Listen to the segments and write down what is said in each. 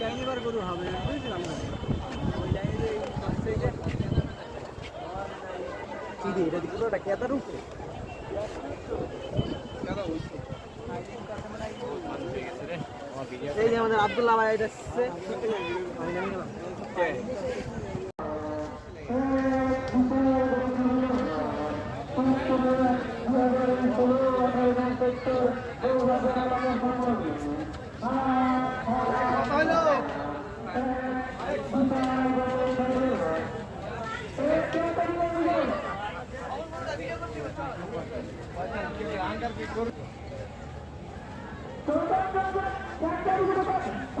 Colour গরু হবে বুঝলাম না? কি রে, এটা ওটা কেতার উপরে এই যে আমাদের আব্দুল্লাহ ভাই এটা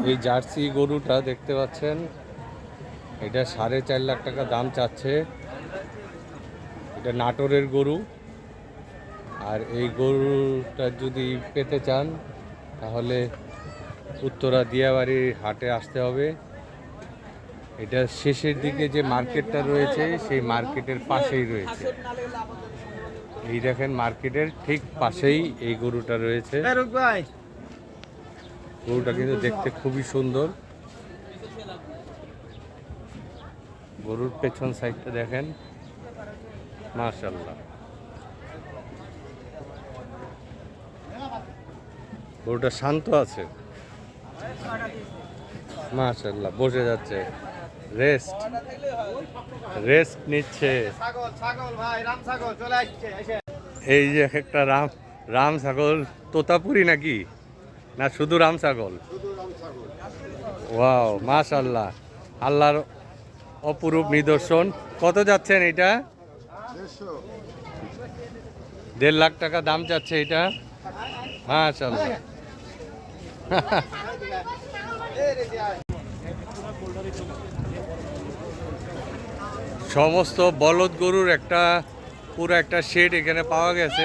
এই জার্সি গরুটা দেখতে পাচ্ছেন। এটা সাড়ে চার লাখ টাকা দাম চাচ্ছে। এটা নাটোরের গরু। আর এই গরুটা যদি পেতে চান, তাহলে উত্তরা দিয়াবাড়ির হাটে আসতে হবে। এটা শেষের দিকে যে মার্কেটটা রয়েছে, সেই মার্কেটের পাশেই রয়েছে। এই দেখেন মার্কেটের ঠিক পাশেই এই গরুটা রয়েছে। গরুটা কিন্তু দেখতে খুবই সুন্দর। গরুর পেছন সাইডটা দেখেন। মাশাল্লাহ গরুটা শান্ত আছে। মাশাল্লাহ বসে যাচ্ছে। রেস্ট। রেস্ট নিচ্ছে। এই যে একটা রাম রাম ছাগল তোতাপুরি নাকি? না শুধু রাম ছাগল? ওয়াও মাশাল্লাহ। আল্লাহর অপরূপ নিদর্শন। কত যাচ্ছেন এটা? দেড় লাখ টাকা দাম যাচ্ছে এটা? মাশাল্লাহ। সমস্ত বলদ গরুর একটা, পুরো একটা শেড এখানে পাওয়া গেছে।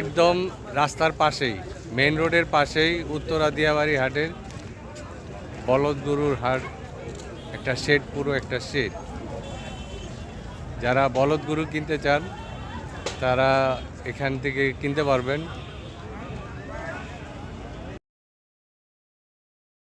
একদম রাস্তার পাশেই মেন রোডের পাশেই উত্তরা দিয়াবাড়ি হাটের বলদ গরুর হাট, একটা শেড পুরো একটা শেড যারা বলদ গরু কিনতে চান, তারা এখান থেকে কিনতে পারবেন।